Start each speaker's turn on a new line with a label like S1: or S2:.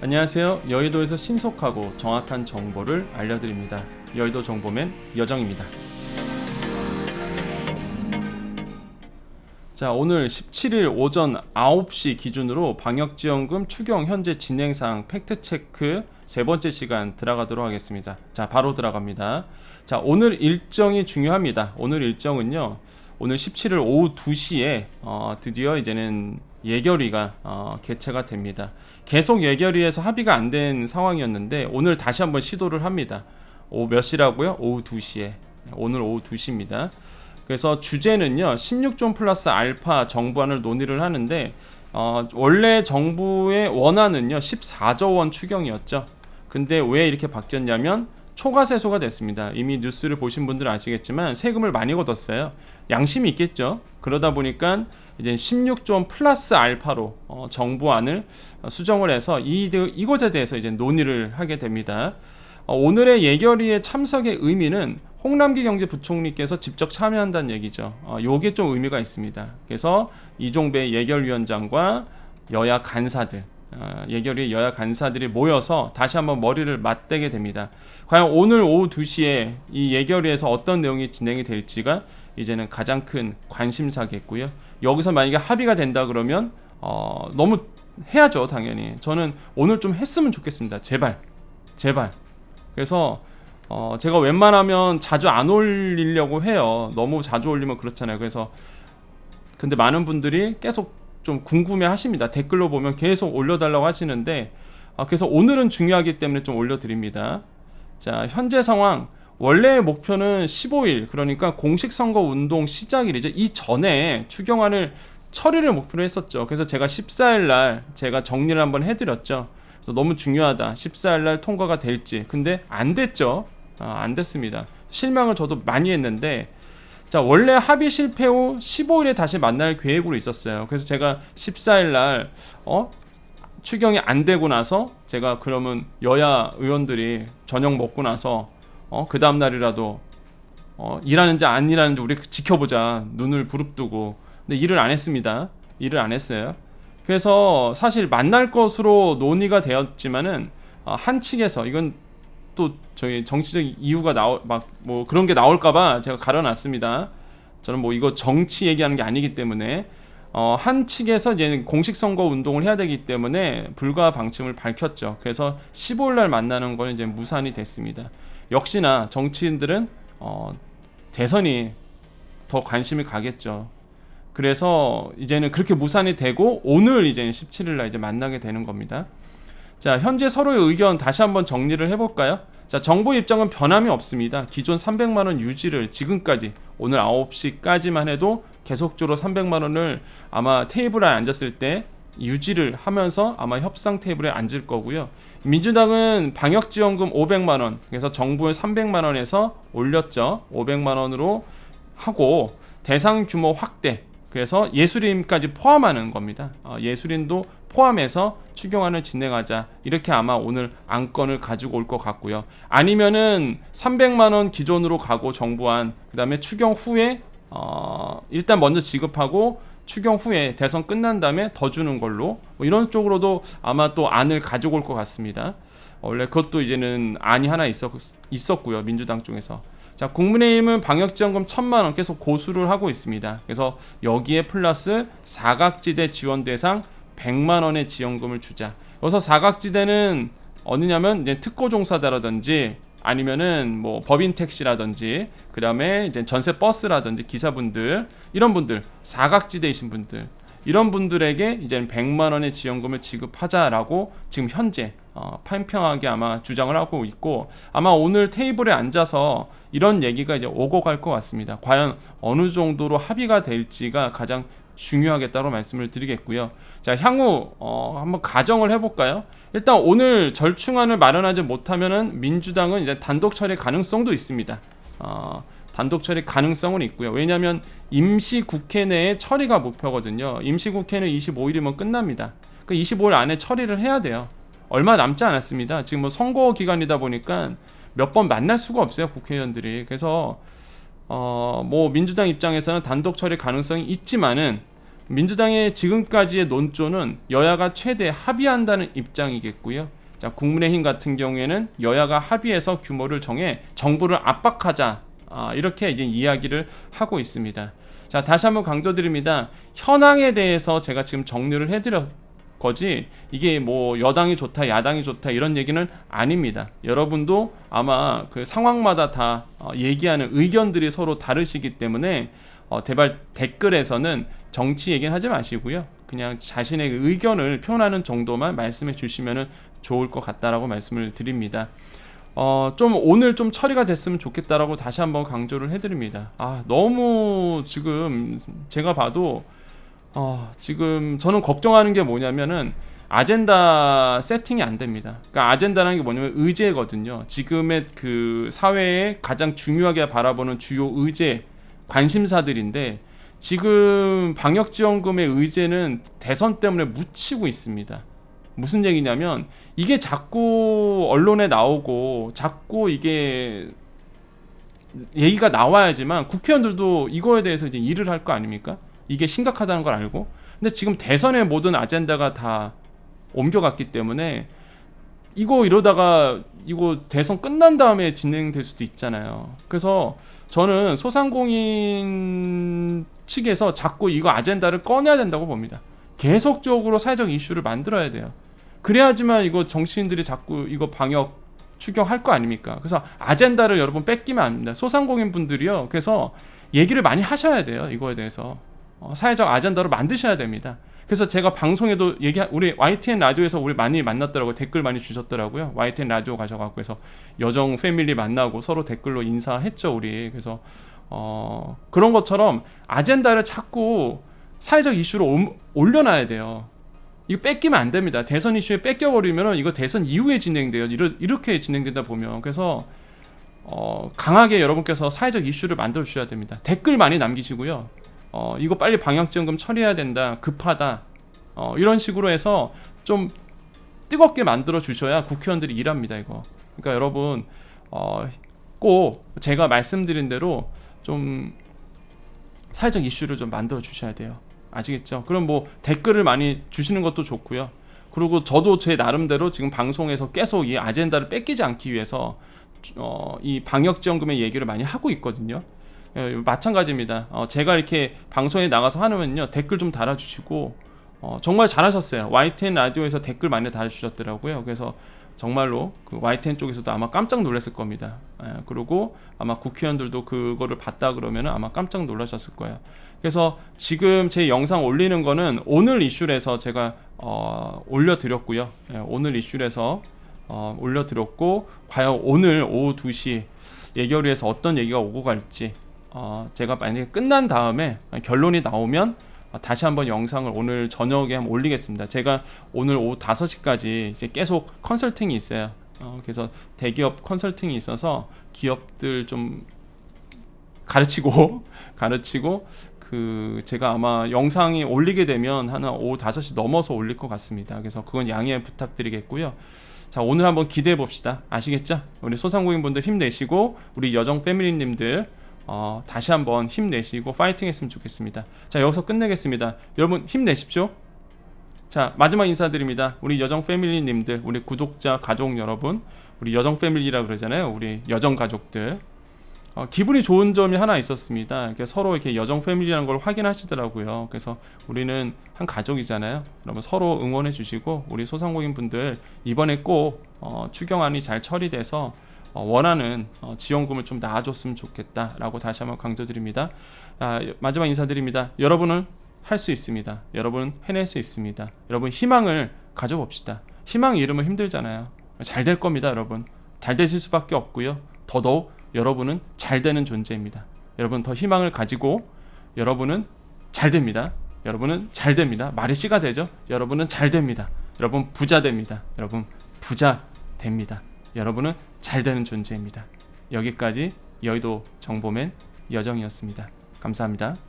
S1: 안녕하세요. 여의도에서 신속하고 정확한 정보를 알려드립니다. 여의도 정보맨 여정입니다. 자, 오늘 17일 오전 9시 기준으로 방역지원금 추경 현재 진행 사항 팩트 체크 세 번째 시간 들어가도록 하겠습니다. 자, 바로 들어갑니다. 자, 오늘 일정이 중요합니다. 오늘 일정은요. 오늘 17일 오후 2시에 어, 드디어 이제는 예결위가 어, 개최가 됩니다. 계속 예결위에서 합의가 안 된 상황이었는데 오늘 다시 한번 시도를 합니다. 오후 몇 시라고요? 오후 2시에. 오늘 오후 2시입니다. 그래서 주제는요 16종 플러스 알파 정부안을 논의를 하는데 어, 원래 정부의 원안은요 14조 원 추경이었죠. 근데 왜 이렇게 바뀌었냐면 초과세소가 됐습니다. 이미 뉴스를 보신 분들은 아시겠지만 세금을 많이 걷었어요. 양심이 있겠죠. 그러다 보니까 이제 16조 원 플러스 알파로 어, 정부안을 수정을 해서 이 이것에 대해서 이제 논의를 하게 됩니다. 어, 오늘의 예결위의 참석의 의미는 홍남기 경제부총리께서 직접 참여한다는 얘기죠. 어, 요게 좀 의미가 있습니다. 그래서 이종배 예결위원장과 여야 간사들, 어, 예결위 여야 간사들이 모여서 다시 한번 머리를 맞대게 됩니다. 과연 오늘 오후 2시에 이 예결위에서 어떤 내용이 진행이 될지가 이제는 가장 큰 관심사겠고요. 여기서 만약에 합의가 된다 그러면 어, 너무 해야죠, 당연히. 저는 오늘 좀 했으면 좋겠습니다. 제발, 제발. 그래서 어, 제가 웬만하면 자주 안 올리려고 해요. 너무 자주 올리면 그렇잖아요. 그래서 근데 많은 분들이 계속 좀 궁금해 하십니다. 댓글로 보면 계속 올려달라고 하시는데 아, 그래서 오늘은 중요하기 때문에 좀 올려드립니다. 자, 현재 상황 원래의 목표는 15일 그러니까 공식 선거 운동 시작일이죠. 이 전에 추경안을 처리를 목표로 했었죠. 그래서 제가 14일 날 제가 정리를 한번 해드렸죠. 그래서 너무 중요하다. 14일 날 통과가 될지. 근데 안 됐죠. 아, 안 됐습니다. 실망을 저도 많이 했는데 자 원래 합의 실패 후 15일에 다시 만날 계획으로 있었어요. 그래서 제가 14일 날 어? 추경이 안 되고 나서 제가 그러면 여야 의원들이 저녁 먹고 나서 어? 그 다음 날이라도 어? 일하는지 안 일하는지 우리 지켜보자. 눈을 부릅뜨고. 근데 일을 안 했습니다. 일을 안 했어요. 그래서 사실 만날 것으로 논의가 되었지만은 어, 한 측에서 이건 또 저희 정치적 이유가 나올 막 뭐 그런 게 나올까봐 제가 가려놨습니다. 저는 뭐 이거 정치 얘기하는 게 아니기 때문에 어, 한 측에서 이제 공식 선거 운동을 해야 되기 때문에 불가 방침을 밝혔죠. 그래서 15일 날 만나는 거는 이제 무산이 됐습니다. 역시나 정치인들은 어, 대선이 더 관심이 가겠죠. 그래서 이제는 그렇게 무산이 되고 오늘 이제 17일 날 이제 만나게 되는 겁니다. 자, 현재 서로의 의견 다시 한번 정리를 해볼까요? 자, 정부 입장은 변함이 없습니다. 기존 300만 원 유지를 지금까지 오늘 9시까지만 해도 계속적으로 300만 원을 아마 테이블에 앉았을 때 유지를 하면서 아마 협상 테이블에 앉을 거고요. 민주당은 방역 지원금 500만 원, 그래서 정부의 300만 원에서 올렸죠. 500만 원으로 하고 대상 규모 확대, 그래서 예술인까지 포함하는 겁니다. 어, 예술인도 포함해서 추경안을 진행하자 이렇게 아마 오늘 안건을 가지고 올 것 같고요. 아니면은 300만 원 기존으로 가고 정부안 그 다음에 추경 후에 어, 일단 먼저 지급하고 추경 후에 대선 끝난 다음에 더 주는 걸로 뭐 이런 쪽으로도 아마 또 안을 가지고 올 것 같습니다. 원래 그것도 이제는 안이 하나 있었, 있었고요 민주당 쪽에서 자 국민의힘은 방역지원금 천만 원 계속 고수를 하고 있습니다. 그래서 여기에 플러스 사각지대 지원 대상 100만 원의 지원금을 주자. 여기서 사각지대는 어느냐면 이제 특고 종사자라든지 아니면은 뭐 법인 택시라든지 그다음에 이제 전세 버스라든지 기사분들 이런 분들 사각지대이신 분들 이런 분들에게 이제 100만 원의 지원금을 지급하자라고 지금 현재 어, 판평하게 아마 주장을 하고 있고 아마 오늘 테이블에 앉아서 이런 얘기가 이제 오고 갈 것 같습니다. 과연 어느 정도로 합의가 될지가 가장 중요하겠다고 말씀을 드리겠고요. 자 향후 어, 한번 가정을 해볼까요? 일단 오늘 절충안을 마련하지 못하면은 민주당은 이제 단독 처리 가능성도 있습니다. 어, 단독 처리 가능성은 있고요. 왜냐하면 임시 국회 내에 처리가 목표거든요. 임시 국회는 25일이면 끝납니다. 그 25일 안에 처리를 해야 돼요. 얼마 남지 않았습니다. 지금 뭐 선거 기간이다 보니까 몇 번 만날 수가 없어요 국회의원들이. 그래서 어 뭐 민주당 입장에서는 단독 처리 가능성이 있지만은 민주당의 지금까지의 논조는 여야가 최대 합의한다는 입장이겠고요. 자, 국민의힘 같은 경우에는 여야가 합의해서 규모를 정해 정부를 압박하자 아, 이렇게 이제 이야기를 하고 있습니다. 자, 다시 한번 강조드립니다. 현황에 대해서 제가 지금 정리를 해드렸 거지 이게 뭐 여당이 좋다 야당이 좋다 이런 얘기는 아닙니다 여러분도 아마 그 상황마다 다 어, 얘기하는 의견들이 서로 다르시기 때문에 어, 대발 댓글에서는 정치 얘기는 하지 마시고요 그냥 자신의 의견을 표현하는 정도만 말씀해 주시면 좋을 것 같다라고 말씀을 드립니다 어, 좀 오늘 좀 처리가 됐으면 좋겠다라고 다시 한번 강조를 해드립니다 아 너무 지금 제가 봐도 어, 지금 저는 걱정하는 게 뭐냐면은 아젠다 세팅이 안 됩니다. 그러니까 아젠다라는 게 뭐냐면 의제거든요. 지금의 그 사회에 가장 중요하게 바라보는 주요 의제 관심사들인데 지금 방역 지원금의 의제는 대선 때문에 묻히고 있습니다. 무슨 얘기냐면 이게 자꾸 언론에 나오고 자꾸 이게 얘기가 나와야지만 국회의원들도 이거에 대해서 이제 일을 할 거 아닙니까? 이게 심각하다는 걸 알고 근데 지금 대선의 모든 아젠다가 다 옮겨갔기 때문에 이거 이러다가 이거 대선 끝난 다음에 진행될 수도 있잖아요. 그래서 저는 소상공인 측에서 자꾸 이거 아젠다를 꺼내야 된다고 봅니다. 계속적으로 사회적 이슈를 만들어야 돼요. 그래야지만 이거 정치인들이 자꾸 이거 방역 추경할 거 아닙니까? 그래서 아젠다를 여러분 뺏기면 안 됩니다. 소상공인 분들이요. 그래서 얘기를 많이 하셔야 돼요. 이거에 대해서. 어, 사회적 아젠다로 만드셔야 됩니다. 그래서 제가 방송에도 얘기 우리 YTN 라디오에서 우리 많이 만났더라고요. 댓글 많이 주셨더라고요. YTN 라디오 가셔갖고 해서 여정 패밀리 만나고 서로 댓글로 인사했죠 우리. 그래서 어, 그런 것처럼 아젠다를 자꾸 사회적 이슈로 옴, 올려놔야 돼요. 이거 뺏기면 안 됩니다. 대선 이슈에 뺏겨버리면 이거 대선 이후에 진행돼요. 이러, 이렇게 진행된다 보면 그래서 어, 강하게 여러분께서 사회적 이슈를 만들어 주셔야 됩니다. 댓글 많이 남기시고요. 어, 이거 빨리 방역지원금 처리해야 된다, 급하다, 어, 이런 식으로 해서 좀 뜨겁게 만들어 주셔야 국회의원들이 일합니다, 이거. 그러니까 여러분, 어, 꼭 제가 말씀드린 대로 좀 사회적 이슈를 좀 만들어 주셔야 돼요. 아시겠죠? 그럼 뭐 댓글을 많이 주시는 것도 좋고요. 그리고 저도 제 나름대로 지금 방송에서 계속 이 아젠다를 뺏기지 않기 위해서 어, 이 방역 지원금의 얘기를 많이 하고 있거든요. 예, 마찬가지입니다. 어, 제가 이렇게 방송에 나가서 하면요 댓글 좀 달아주시고 어, 정말 잘하셨어요. YTN 라디오에서 댓글 많이 달아주셨더라고요. 그래서 정말로 그 YTN 쪽에서도 아마 깜짝 놀랐을 겁니다. 예, 그리고 아마 국회의원들도 그거를 봤다 그러면 아마 깜짝 놀라셨을 거예요. 그래서 지금 제 영상 올리는 거는 오늘 이슈에서 제가 어, 올려드렸고요. 예, 오늘 이슈에서 어, 올려드렸고 과연 오늘 오후 2시 예결위에서 어떤 얘기가 오고 갈지 어, 제가 만약에 끝난 다음에 결론이 나오면 다시 한번 영상을 오늘 저녁에 한번 올리겠습니다. 제가 오늘 오후 5시까지 이제 계속 컨설팅이 있어요. 어, 그래서 대기업 컨설팅이 있어서 기업들 좀 가르치고 가르치고 그 제가 아마 영상이 올리게 되면 하나 오후 5시 넘어서 올릴 것 같습니다. 그래서 그건 양해 부탁드리겠고요. 자 오늘 한번 기대해 봅시다. 아시겠죠? 우리 소상공인분들 힘내시고 우리 여정 패밀리님들 어, 다시 한번 힘내시고 파이팅 했으면 좋겠습니다. 자, 여기서 끝내겠습니다. 여러분 힘내십시오. 자, 마지막 인사드립니다. 우리 여정 패밀리 님들, 우리 구독자, 가족 여러분, 우리 여정 패밀리라 그러잖아요. 우리 여정 가족들. 어, 기분이 좋은 점이 하나 있었습니다. 이렇게 서로 이렇게 여정 패밀리라는 걸 확인하시더라고요. 그래서 우리는 한 가족이잖아요. 여러분 서로 응원해 주시고 우리 소상공인 분들 이번에 꼭 어, 추경안이 잘 처리돼서 어, 원하는 어, 지원금을 좀 나아줬으면 좋겠다라고 다시 한번 강조드립니다. 아, 마지막 인사드립니다. 여러분은 할 수 있습니다. 여러분 해낼 수 있습니다. 여러분 희망을 가져봅시다. 희망 이름은 힘들잖아요. 잘 될 겁니다, 여러분. 잘 되실 수밖에 없고요. 더더욱 여러분은 잘 되는 존재입니다. 여러분 더 희망을 가지고 여러분은 잘 됩니다. 여러분은 잘 됩니다. 말의 씨가 되죠. 여러분은 잘 됩니다. 여러분 부자 됩니다. 여러분 부자 됩니다. 여러분은 잘 되는 존재입니다. 여기까지 여의도 정보맨 여정이었습니다. 감사합니다.